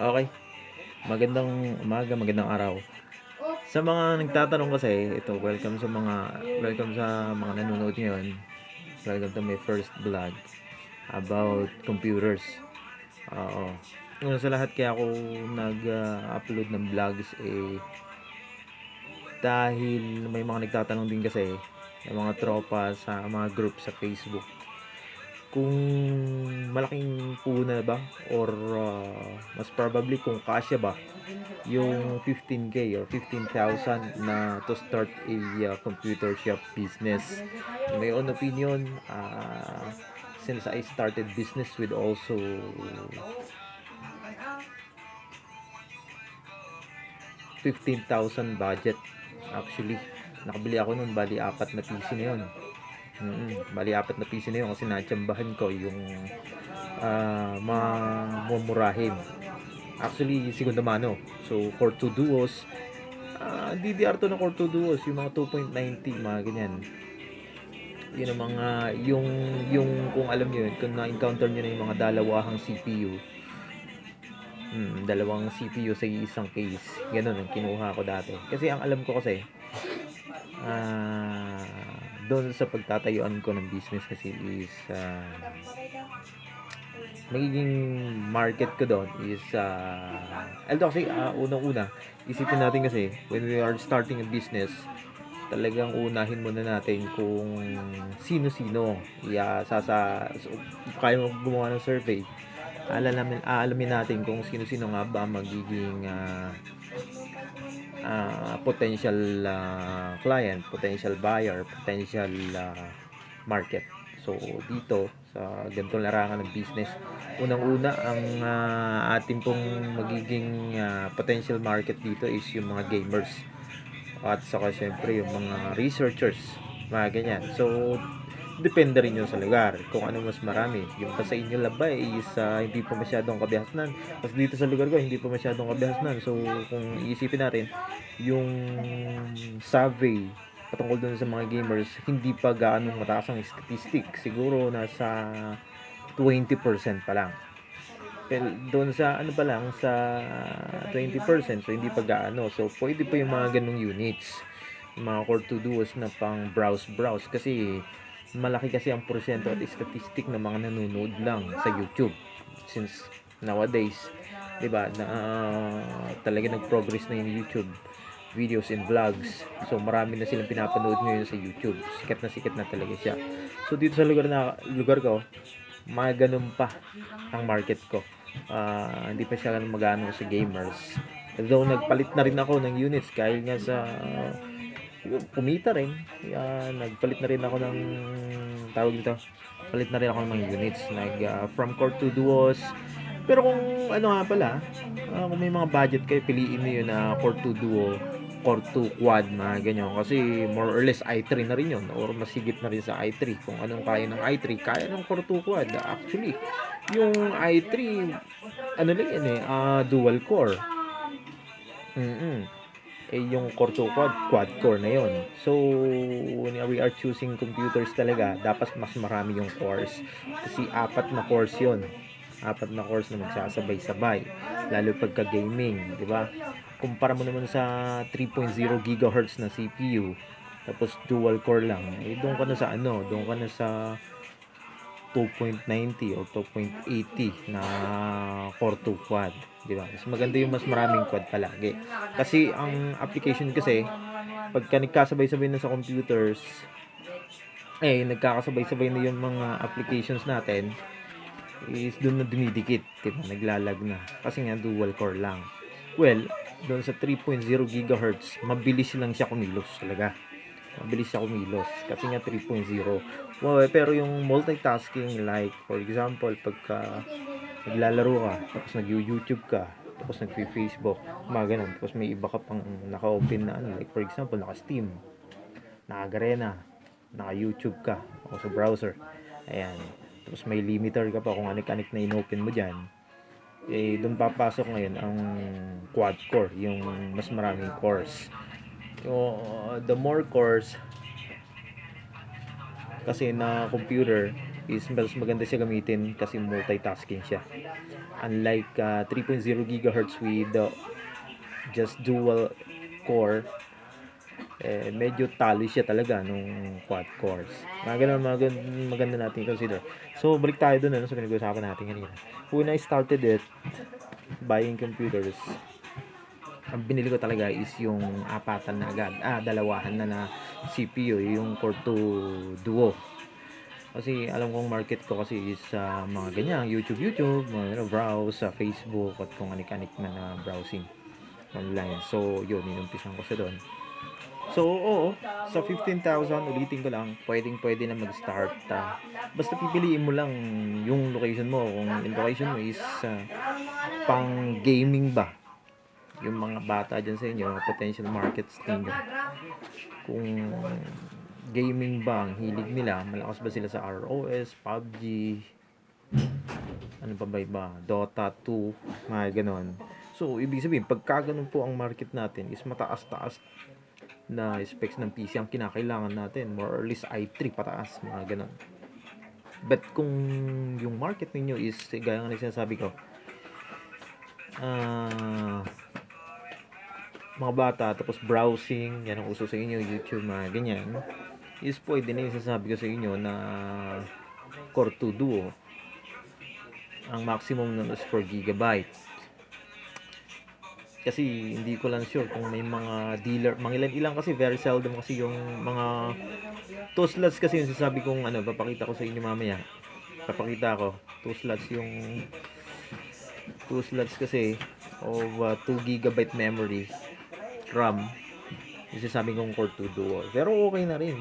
Okay. Magandang umaga, magandang araw. Sa mga nagtatanong kasi, ito, welcome sa mga welcome sa mga nanonood ngayon. Welcome to my first vlog about computers. Oo. Una sa lahat kaya ako nag-upload ng vlogs eh dahil may mga nagtatanong din kasi ng mga tropa sa mga group sa Facebook kung malaking puna ba or uh, mas probably kung kasya ba yung 15k or 15,000 na to start a uh, computer shop business. In my own opinion, uh, since I started business with also fifteen thousand budget actually nakabili ako nun bali apat na PC na yun mm bali apat na PC na yun kasi natsambahan ko yung ah mamumurahin actually segunda mano so core 2 duos ah DDR to na core 2 duos yung mga 2.90 mga ganyan yun ang mga yung yung kung alam niyo yun kung na-encounter niyo na yung mga dalawahang CPU Hmm, dalawang CPU sa isang case. Ganun ang kinuha ko dati. Kasi ang alam ko kasi, ah, doon sa pagtatayuan ko ng business kasi is, ah, magiging market ko doon is, ah, although kasi, ah, unang-una, isipin natin kasi, when we are starting a business, talagang unahin muna natin kung sino-sino. Yeah, sa, so, kaya mo gumawa ng survey, aalamin, aalamin natin kung sino-sino nga ba magiging ah, ah, potential ah, client, potential buyer, potential ah, market. So dito sa ganitong larangan ng business, unang-una ang ah, ating pong magiging ah, potential market dito is yung mga gamers at saka syempre yung mga researchers, mga ganyan. So depende rin yun sa lugar. Kung ano mas marami. Yung pa sa inyo labay is ah, hindi pa masyadong kabihasnan. Kasi dito sa lugar ko hindi pa masyadong kabihasnan. So kung iisipin natin yung survey patungkol dun sa mga gamers hindi pa gaano mataas ang statistic. Siguro nasa 20% pa lang. Pero doon sa ano pa lang sa 20% so hindi pa gaano. So pwede pa yung mga ganong units. Yung mga core to duos na pang browse browse kasi malaki kasi ang porsyento at statistic ng mga nanonood lang sa YouTube. Since nowadays 'di ba na ah, talaga nag-progress na yung YouTube videos and vlogs. So marami na silang pinapanood ngayon sa YouTube. Sikat na sikat na talaga siya. So dito sa lugar na lugar ko mga ganun pa ang market ko. Ah, hindi pa siya magano sa gamers. Though nagpalit na rin ako ng units kahit nga sa kumita rin. Yan, nagpalit na rin ako ng tawag dito. Palit na rin ako ng mga units. Nag ah, from core to duos. Pero kung ano nga pala, ah, kung may mga budget kayo, piliin niyo yun na core to duo, core to quad, mga ganyan. Kasi more or less i3 na rin yun. Or mas higit na rin sa i3. Kung anong kaya ng i3, kaya ng core to quad. Actually, yung i3, ano lang yan eh, ah, dual core. mm eh yung core to quad, quad core na yon. So, when we are choosing computers talaga, dapat mas marami yung cores. Kasi apat na cores yon. Apat na cores na magsasabay-sabay. Lalo pagka gaming, di ba? Kumpara mo naman sa 3.0 GHz na CPU, tapos dual core lang, eh doon ka na sa ano, doon ka na sa 2.90 o 2.80 na core to quad, di ba? Mas maganda yung mas maraming quad palagi. Kasi ang application kasi pagka nagkasabay-sabay na sa computers eh nagkakasabay-sabay na yung mga applications natin is doon na dumidikit, di ba? Naglalag na. Kasi nga dual core lang. Well, doon sa 3.0 GHz, mabilis lang siya kumilos talaga mabilis siya kumilos kasi nga 3.0 well, pero yung multitasking like for example pagka naglalaro ka tapos nag-youtube ka tapos nag-facebook mga ganun tapos may iba ka pang naka-open na ano like for example naka-steam naka-garena naka-youtube ka o sa browser. Ayan. Tapos may limiter ka pa kung anik-anik na in-open mo dyan. Eh doon papasok ngayon ang quad core yung mas maraming cores yung uh, the more cores kasi na computer is mas maganda siya gamitin kasi multitasking siya. Unlike uh, 3.0 GHz with uh, just dual core, eh, medyo talo siya talaga nung quad cores. Mga ganun, mga maganda natin consider. So, balik tayo dun ano, sa pinag-usapan natin kanina. When I started it, buying computers, ang binili ko talaga is yung apatan na agad. Ah, dalawahan na na CPU, yung Core 2 Duo. Kasi alam kong market ko kasi is sa mga ganyan, YouTube, YouTube, mga browse sa Facebook at kung anik-anik man na browsing online. So, yun, inumpisan ko siya doon. So, oo, sa 15,000, ulitin ko lang, pwedeng pwede na mag-start. ah. basta pipiliin mo lang yung location mo. Kung yung location mo is ah, pang gaming ba, yung mga bata dyan sa inyo, potential markets ninyo. Kung gaming ba ang hilig nila, malakas ba sila sa ROS, PUBG, ano pa ba iba, Dota 2, mga ganon. So, ibig sabihin, pagka ganun po ang market natin is mataas-taas na specs ng PC ang kinakailangan natin. More or less i3 pataas, mga ganon. But kung yung market ninyo is, gaya nga na sinasabi ko, ah, mga bata, tapos browsing, yan ang uso sa inyo, YouTube, mga ganyan, is pwede na yung sasabi ko sa inyo na Core 2 Duo. Ang maximum nun is 4 GB. Kasi hindi ko lang sure kung may mga dealer, mga ilan ilang kasi very seldom kasi yung mga two slots kasi yung sasabi kong ano, papakita ko sa inyo mamaya. Papakita ko, two slots yung two slots kasi of uh, 2 GB memory RAM yung sasabi kong Core 2 Duo. Pero okay na rin.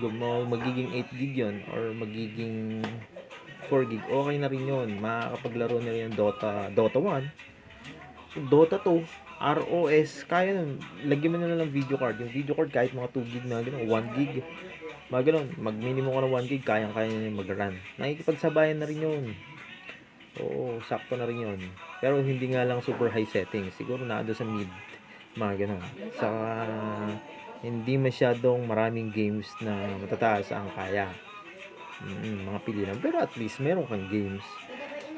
Magiging 8 gig yun or magiging 4 gig, okay na rin yun. Makakapaglaro na rin yung Dota, Dota 1. Yung Dota 2, ROS, kaya nun. Lagyan mo na lang video card. Yung video card kahit mga 2 gig na gano'n, 1 gig. Mga gano'n, mag-minimum ka ng 1 gig, kayang-kaya na yung mag-run. Nakikipagsabayan na rin yun. Oo, sakto na rin yun. Pero hindi nga lang super high settings. Siguro na sa mid. Mga ganun. Sa hindi masyadong maraming games na matataas ang kaya. Mm, mga pili lang. Pero at least meron kang games.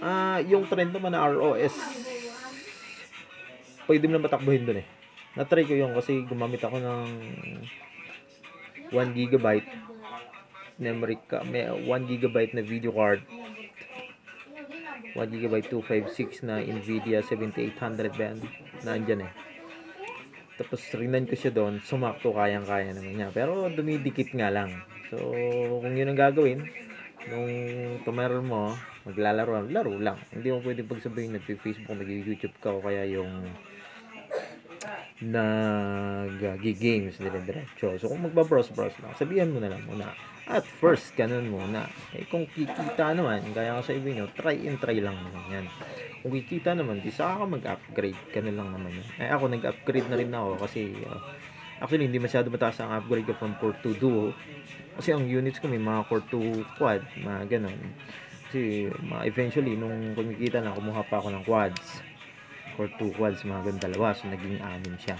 Ah, yung trend naman na ROS pwede mo na matakbuhin dun eh. Na-try ko yun kasi gumamit ako ng 1 gigabyte memory ka, may 1 gigabyte na video card 1 GB 256 na Nvidia 7800 band na andyan eh. Tapos rinan ko siya doon, sumakto kayang-kaya naman niya. Pero dumidikit nga lang. So, kung yun ang gagawin, nung tomorrow mo, maglalaro, laro lang. Hindi mo pwede pagsabihin nag-Facebook, nag-YouTube ka o kaya yung nag-games dire-diretso. So, kung magbabrowse-browse lang, sabihan mo na lang muna. At first, ganun muna. Eh, kung kikita naman, gaya ko sa iba nyo, try and try lang naman yan. Kung kikita naman, di saka ka mag-upgrade. Ganun lang naman yan. Eh, ako, nag-upgrade na rin ako kasi, uh, actually, hindi masyado mataas ang upgrade ko from Core 2 Duo. Kasi ang units ko may mga Core 2 Quad, mga ganun. Kasi, ma- eventually, nung kumikita na, kumuha pa ako ng quads. Core 2 quads, mga ganun dalawa. So, naging anim siya.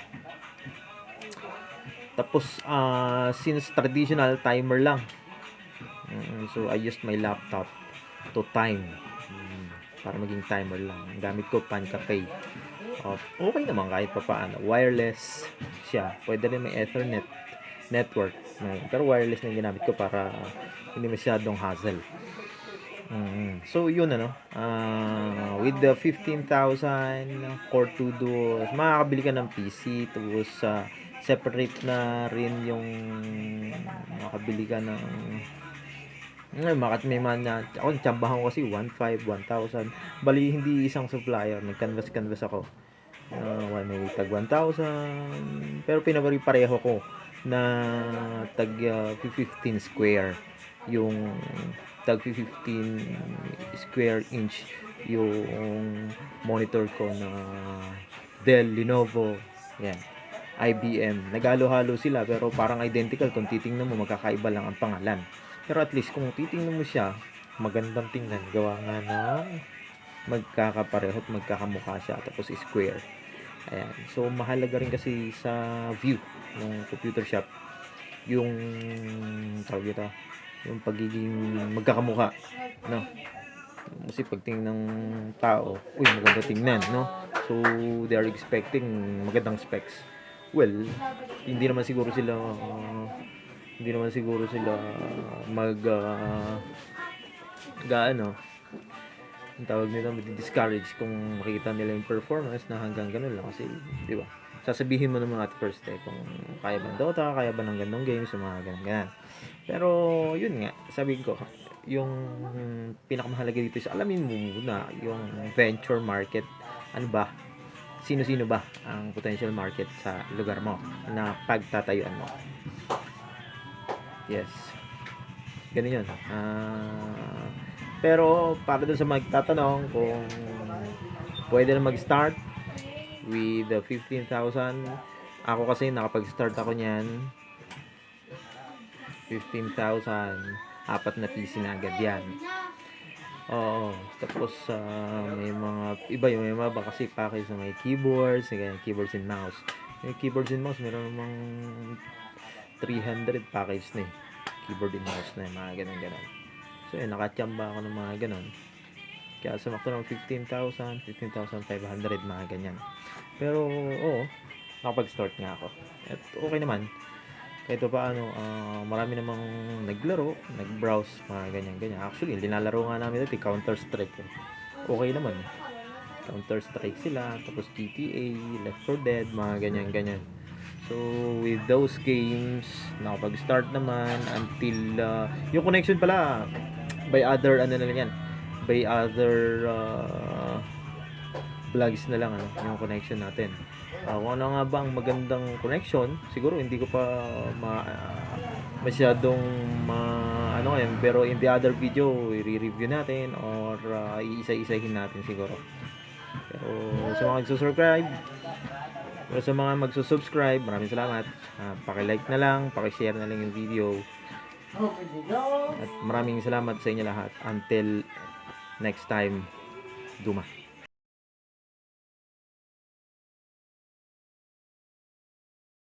Tapos, ah since traditional timer lang, mm, so I used my laptop to time. Mm, para maging timer lang. Ang gamit ko, Pan Cafe. Oh, okay naman kahit pa paano. Wireless siya. Pwede rin may Ethernet network. Pero wireless na ginamit ko para hindi masyadong hassle. Mm, So, yun ano. ah with the 15,000 Core 2 Duo, makakabili ka ng PC. Tapos, sa separate na rin yung makabili ka ng ngayon, makat may man na, ako, tsambahan ko kasi 1.5, 1,000. Bali, hindi isang supplier. Nag-canvas-canvas ako. Uh, may tag 1,000. Pero pinabari pareho ko na tag uh, 15 square. Yung tag 15 square inch yung monitor ko na Dell, Lenovo. Yan. IBM. Nagalo-halo sila pero parang identical kung titingnan mo magkakaiba lang ang pangalan. Pero at least kung titingnan mo siya, magandang tingnan. Gawa nga ng magkakapareho at magkakamukha siya tapos square. Ayan. So mahalaga rin kasi sa view ng computer shop yung tawag ito, yung pagiging magkakamukha no? Kasi pagtingin ng tao, uy, maganda tingnan, no? So, they are expecting magandang specs. Well, hindi naman siguro sila uh, hindi naman siguro sila mag uh, gaano ang tawag nila discourage kung makita nila yung performance na hanggang ganun lang kasi di ba sasabihin mo naman at first eh kung kaya ba ng Dota kaya ba ng ganong games mga ganun ganun pero yun nga sabi ko yung pinakamahalaga dito is alamin mo muna yung venture market. Ano ba? Sino-sino ba ang potential market sa lugar mo na pagtatayuan mo? Yes. Ganun yun. Ah, pero para dun sa magtatanong kung pwede na mag-start with the 15,000 ako kasi nakapag-start ako niyan 15,000 apat na PC na agad yan Oo. Tapos ah, may mga iba yung may mga kasi package na may keyboards, may keyboards and mouse. Yung keyboards and mouse meron namang 300 package na eh. Keyboard and mouse na yung mga ganun ganun. So yun, nakachamba ako ng mga ganun. Kaya sumakto ng 15,000, 15,500 mga ganyan. Pero oo, nakapag-start nga ako. At okay naman. Kahit pa paano, ah, marami namang naglaro, nag-browse, mga ganyan-ganyan. Actually, linalaro nga namin dati, Counter-Strike. Eh. Okay naman. eh. Counter-Strike sila, tapos GTA, Left 4 Dead, mga ganyan-ganyan. So, with those games, nakapag-start naman until, ah, yung connection pala, by other, ano na lang yan, by other, uh, vlogs na lang, ano, yung connection natin. Ah, kung ano nga ba ang magandang connection, siguro hindi ko pa ma, ah, masyadong ma, ano yan, pero in the other video, i-review natin or ah, iisa-isahin natin siguro. Pero sa mga magsusubscribe, pero sa mga magsusubscribe, maraming salamat. Ah, paki-like na lang, paki-share na lang yung video. At maraming salamat sa inyo lahat. Until next time, Duma.